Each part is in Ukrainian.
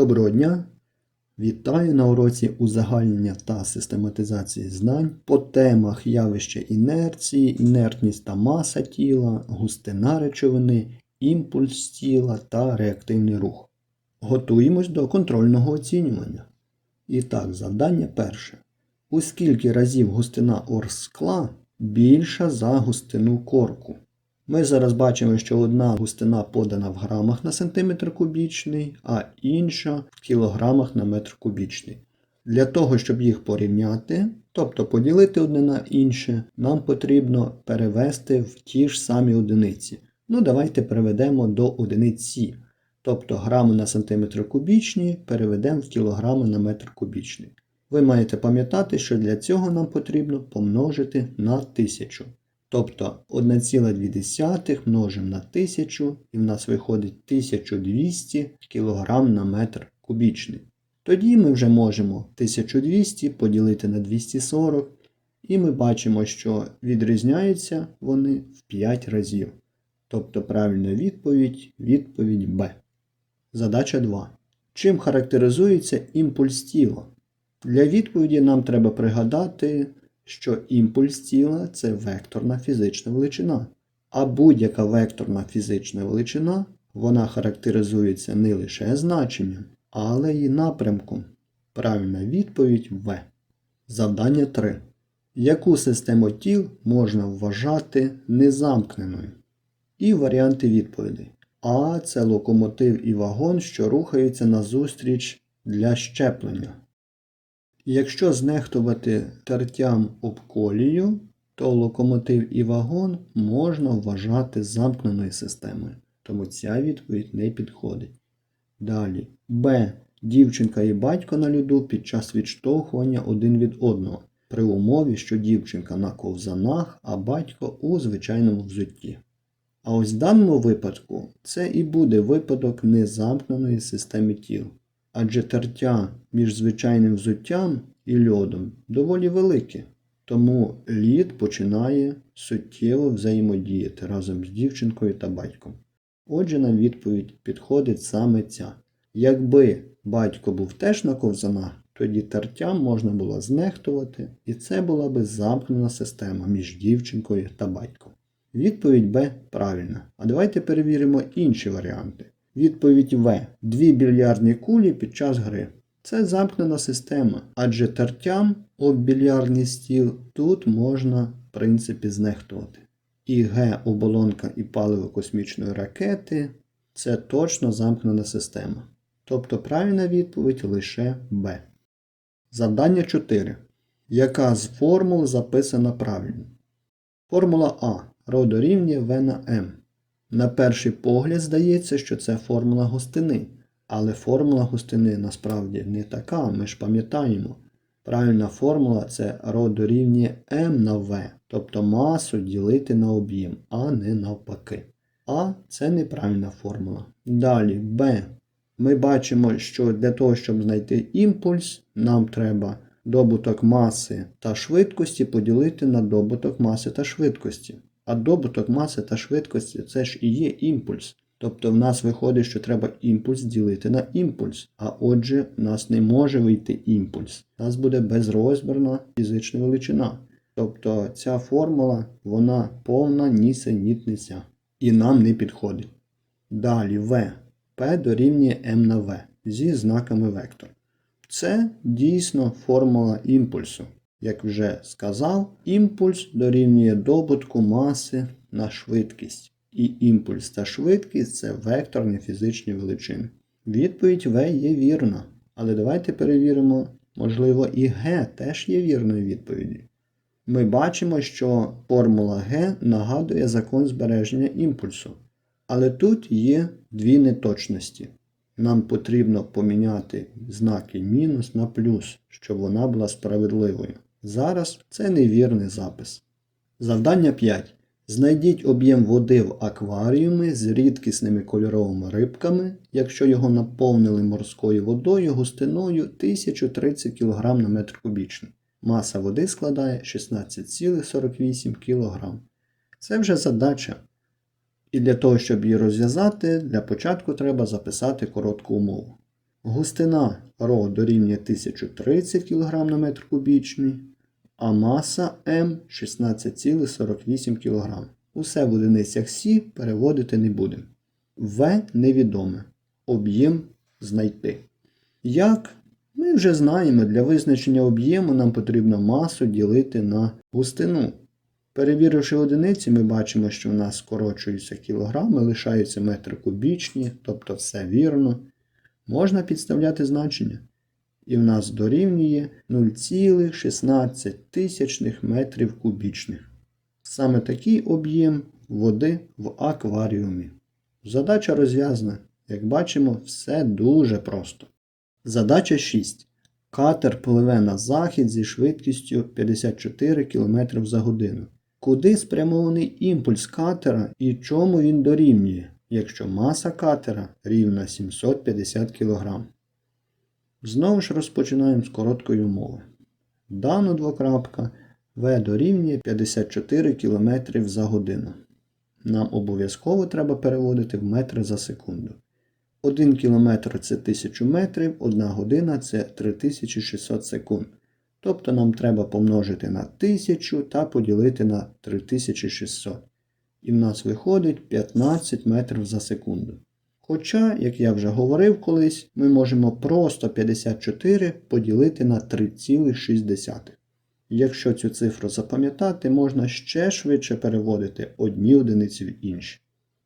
Доброго дня! Вітаю на уроці узагальнення та систематизації знань по темах явище інерції, інертність та маса тіла, густина речовини, імпульс тіла та реактивний рух. Готуємось до контрольного оцінювання. І так, завдання перше. У скільки разів густина оргскла більша за густину корку? Ми зараз бачимо, що одна густина подана в грамах на сантиметр кубічний, а інша в кілограмах на метр кубічний. Для того, щоб їх порівняти, тобто поділити одне на інше, нам потрібно перевести в ті ж самі одиниці. Ну, давайте переведемо до одиниці. Тобто грами на сантиметр кубічні переведемо в кілограми на метр кубічний. Ви маєте пам'ятати, що для цього нам потрібно помножити на 1000. Тобто 1,2 множимо на 1000 і в нас виходить 1200 кг на метр кубічний. Тоді ми вже можемо 1200 поділити на 240 і ми бачимо, що відрізняються вони в 5 разів. Тобто правильна відповідь відповідь Б. Задача 2. Чим характеризується імпульс тіла? Для відповіді нам треба пригадати що імпульс тіла це векторна фізична величина. А будь-яка векторна фізична величина вона характеризується не лише значенням, але й напрямком. Правильна відповідь В. Завдання 3. Яку систему тіл можна вважати незамкненою? І варіанти відповідей. А це локомотив і вагон, що рухаються назустріч для щеплення. Якщо знехтувати тертям об колію, то локомотив і вагон можна вважати замкненою системою, тому ця відповідь не підходить. Далі. Б. Дівчинка і батько на льоду під час відштовхування один від одного, при умові, що дівчинка на ковзанах, а батько у звичайному взутті. А ось в даному випадку це і буде випадок незамкненої системи тіл адже тертя між звичайним взуттям і льодом доволі велике, тому лід починає суттєво взаємодіяти разом з дівчинкою та батьком. Отже, на відповідь підходить саме ця. Якби батько був теж на ковзанах, тоді тертям можна було знехтувати, і це була би замкнена система між дівчинкою та батьком. Відповідь Б правильна. А давайте перевіримо інші варіанти. Відповідь В. Дві більярдні кулі під час гри. Це замкнена система, адже тертям об більярдний стіл тут можна, в принципі, знехтувати. І Г оболонка і паливо космічної ракети це точно замкнена система. Тобто правильна відповідь лише Б. Завдання 4. Яка з формул записана правильно? Формула А. Ро дорівнює В на М. На перший погляд здається, що це формула густини. Але формула густини насправді не така, ми ж пам'ятаємо. Правильна формула це ρ дорівнює m на v, тобто масу ділити на об'єм, а не навпаки. А це неправильна формула. Далі b. Ми бачимо, що для того, щоб знайти імпульс, нам треба добуток маси та швидкості поділити на добуток маси та швидкості. А добуток маси та швидкості це ж і є імпульс. Тобто в нас виходить, що треба імпульс ділити на імпульс. А отже, в нас не може вийти імпульс. У нас буде безрозмірна фізична величина. Тобто ця формула, вона повна нісенітниця. І нам не підходить. Далі В. P дорівнює m на V зі знаками вектор. Це дійсно формула імпульсу. Як вже сказав, імпульс дорівнює добутку маси на швидкість. І імпульс та швидкість це векторні фізичні величини. Відповідь В є вірна. Але давайте перевіримо, можливо, і Г теж є вірною відповіддю. Ми бачимо, що формула Г нагадує закон збереження імпульсу. Але тут є дві неточності. Нам потрібно поміняти знаки мінус на плюс, щоб вона була справедливою. Зараз це невірний запис. Завдання 5. Знайдіть об'єм води в акваріумі з рідкісними кольоровими рибками, якщо його наповнили морською водою густиною 1030 кг на метр кубічний. Маса води складає 16,48 кг. Це вже задача. І для того, щоб її розв'язати, для початку треба записати коротку умову. Густина ро дорівнює 1030 кг на метр кубічний, а маса М 16,48 кг. Усе в одиницях Сі переводити не будемо. В невідоме. Об'єм знайти. Як? Ми вже знаємо, для визначення об'єму нам потрібно масу ділити на густину. Перевіривши одиниці, ми бачимо, що в нас скорочуються кілограми, лишаються метри кубічні, тобто все вірно. Можна підставляти значення. І в нас дорівнює 0,16 тисячних метрів кубічних. Саме такий об'єм води в акваріумі. Задача розв'язана. Як бачимо, все дуже просто. Задача 6. Катер пливе на захід зі швидкістю 54 км за годину. Куди спрямований імпульс катера і чому він дорівнює, якщо маса катера рівна 750 кг? Знову ж розпочинаємо з короткої умови. Дано двокрапка В дорівнює 54 км за годину. Нам обов'язково треба переводити в метри за секунду. 1 кілометр це 1000 метрів, 1 година це 3600 секунд. Тобто нам треба помножити на 1000 та поділити на 3600. І в нас виходить 15 метрів за секунду. Хоча, як я вже говорив колись, ми можемо просто 54 поділити на 3,6. Якщо цю цифру запам'ятати, можна ще швидше переводити одні одиниці в інші.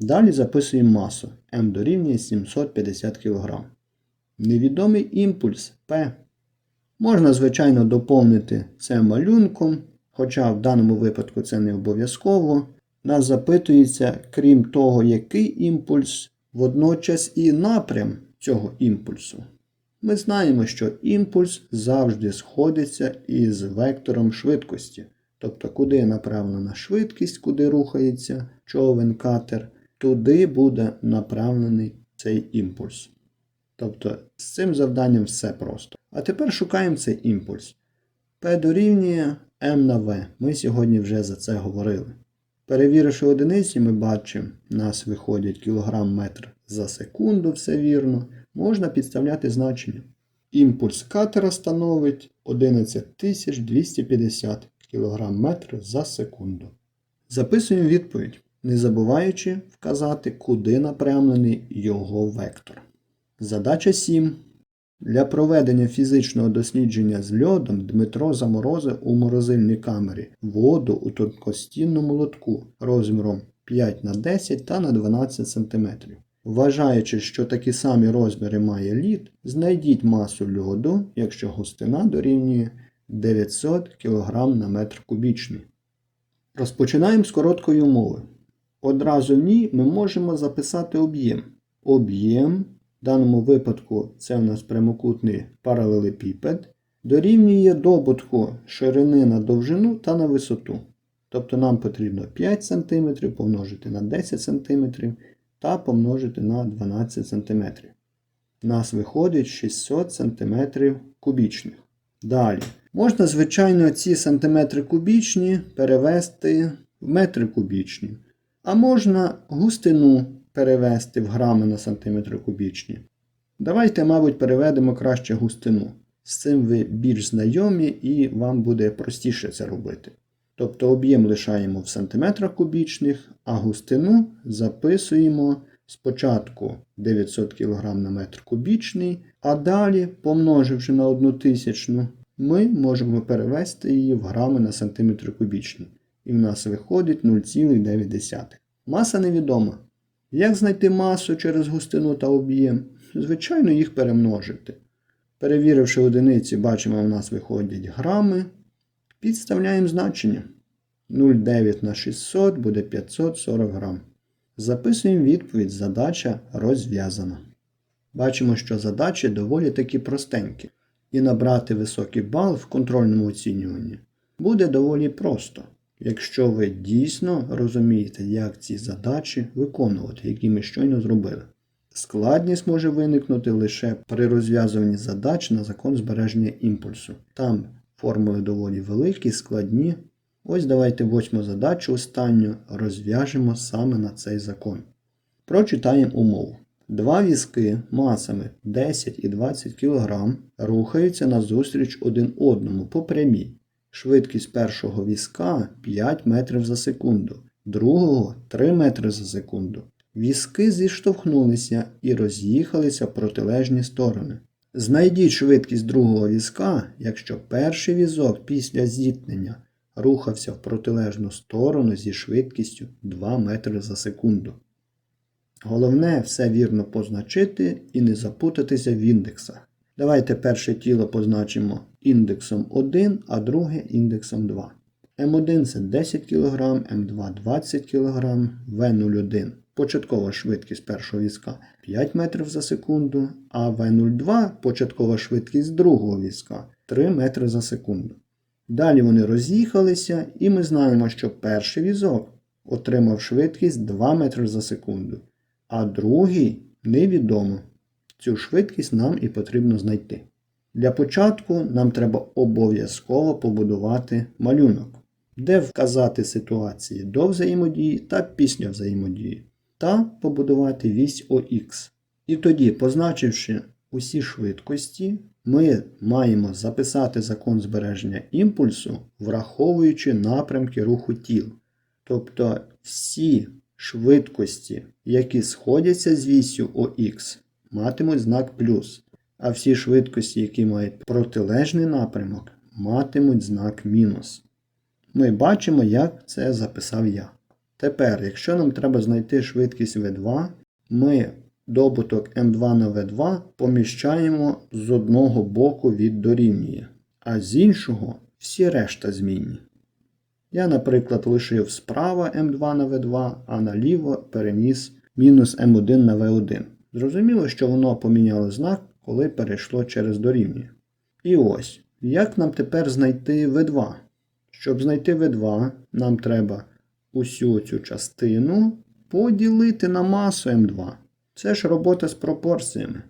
Далі записуємо масу М дорівнює 750 кг. Невідомий імпульс P. Можна, звичайно, доповнити це малюнком, хоча в даному випадку це не обов'язково. Нас запитується, крім того, який імпульс, водночас і напрям цього імпульсу. Ми знаємо, що імпульс завжди сходиться із вектором швидкості. Тобто, куди направлена швидкість, куди рухається човен катер, туди буде направлений цей імпульс. Тобто з цим завданням все просто. А тепер шукаємо цей імпульс. P дорівнює m на V. Ми сьогодні вже за це говорили. Перевіривши одиниці, ми бачимо, у нас виходять кілограм метр за секунду, все вірно. Можна підставляти значення. Імпульс катера становить 11250 кг метр за секунду. Записуємо відповідь, не забуваючи вказати, куди напрямлений його вектор. Задача 7. Для проведення фізичного дослідження з льодом Дмитро заморозив у морозильній камері воду у тонкостінному лотку розміром 5 на 10 та на 12 см. Вважаючи, що такі самі розміри має лід, знайдіть масу льоду, якщо густина дорівнює 900 кг на метр кубічний. Розпочинаємо з короткої умови. Одразу в ній ми можемо записати об'єм. Об'єм, в даному випадку це у нас прямокутний паралелепіпед, дорівнює добутку ширини на довжину та на висоту. Тобто нам потрібно 5 см помножити на 10 см та помножити на 12 см. У нас виходить 600 см кубічних. Далі. Можна, звичайно, ці сантиметри кубічні перевести в метри кубічні. А можна густину перевести в грами на сантиметри кубічні. Давайте, мабуть, переведемо краще густину. З цим ви більш знайомі і вам буде простіше це робити. Тобто об'єм лишаємо в сантиметрах кубічних, а густину записуємо спочатку 900 кг на метр кубічний, а далі, помноживши на 1 тисячну, ми можемо перевести її в грами на сантиметр кубічний. І в нас виходить 0,9. Маса невідома. Як знайти масу через густину та об'єм? Звичайно, їх перемножити. Перевіривши одиниці, бачимо, в нас виходять грами. Підставляємо значення. 0,9 на 600 буде 540 грам. Записуємо відповідь, задача розв'язана. Бачимо, що задачі доволі таки простенькі. І набрати високий бал в контрольному оцінюванні буде доволі просто, якщо ви дійсно розумієте, як ці задачі виконувати, які ми щойно зробили. Складність може виникнути лише при розв'язуванні задач на закон збереження імпульсу. Там формули доволі великі, складні. Ось давайте восьму задачу останню розв'яжемо саме на цей закон. Прочитаємо умову. Два візки масами 10 і 20 кг рухаються назустріч один одному по прямій. Швидкість першого візка 5 метрів за секунду, другого 3 метри за секунду. Візки зіштовхнулися і роз'їхалися в протилежні сторони. Знайдіть швидкість другого візка, якщо перший візок після зіткнення рухався в протилежну сторону зі швидкістю 2 метри за секунду. Головне все вірно позначити і не запутатися в індексах. Давайте перше тіло позначимо індексом 1, а друге індексом 2. М1 це 10 кг, М2 20 кг, В01 початкова швидкість першого візка 5 метрів за секунду, а В02 початкова швидкість другого візка 3 метри за секунду. Далі вони роз'їхалися, і ми знаємо, що перший візок отримав швидкість 2 метри за секунду, а другий невідомо. Цю швидкість нам і потрібно знайти. Для початку нам треба обов'язково побудувати малюнок, де вказати ситуації до взаємодії та після взаємодії, та побудувати вісь ОХ. І тоді, позначивши усі швидкості, ми маємо записати закон збереження імпульсу, враховуючи напрямки руху тіл. Тобто всі швидкості, які сходяться з вісю ОХ, матимуть знак плюс, а всі швидкості, які мають протилежний напрямок, матимуть знак мінус. Ми бачимо, як це записав я. Тепер, якщо нам треба знайти швидкість V2, ми добуток М2 на V2 поміщаємо з одного боку від дорівнює, а з іншого всі решта змінні. Я, наприклад, лишив справа М2 на V2, а наліво переніс мінус М1 на V1. Зрозуміло, що воно поміняло знак, коли перейшло через дорівнює. І ось, як нам тепер знайти V2? Щоб знайти V2, нам треба усю цю частину поділити на масу М2. Це ж робота з пропорціями.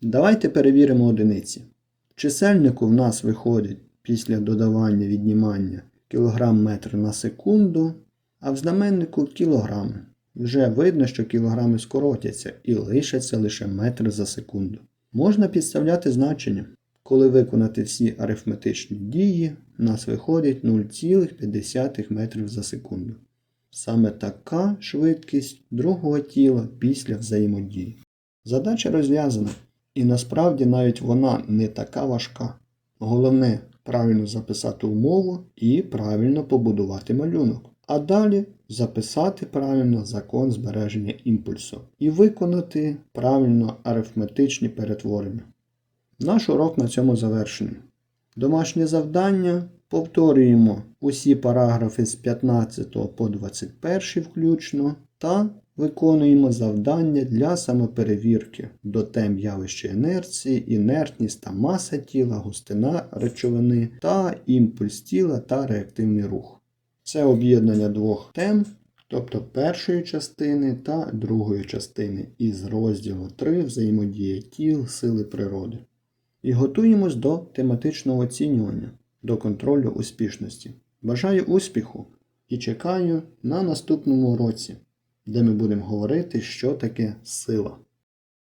Давайте перевіримо одиниці. В чисельнику в нас виходить після додавання віднімання кілограм метр на секунду, а в знаменнику кілограми. Вже видно, що кілограми скоротяться і лишаться лише метри за секунду. Можна підставляти значення. Коли виконати всі арифметичні дії, нас виходить 0,5 метрів за секунду. Саме така швидкість другого тіла після взаємодії. Задача розв'язана, і насправді навіть вона не така важка. Головне правильно записати умову і правильно побудувати малюнок. А далі записати правильно закон збереження імпульсу і виконати правильно арифметичні перетворення. Наш урок на цьому завершений. Домашнє завдання повторюємо усі параграфи з 15 по 21 включно та виконуємо завдання для самоперевірки до тем явища інерції, інертність та маса тіла, густина речовини та імпульс тіла та реактивний рух. Це об'єднання двох тем, тобто першої частини та другої частини із розділу 3 взаємодія тіл, сили природи. І готуємось до тематичного оцінювання, до контролю успішності. Бажаю успіху і чекаю на наступному уроці, де ми будемо говорити, що таке сила.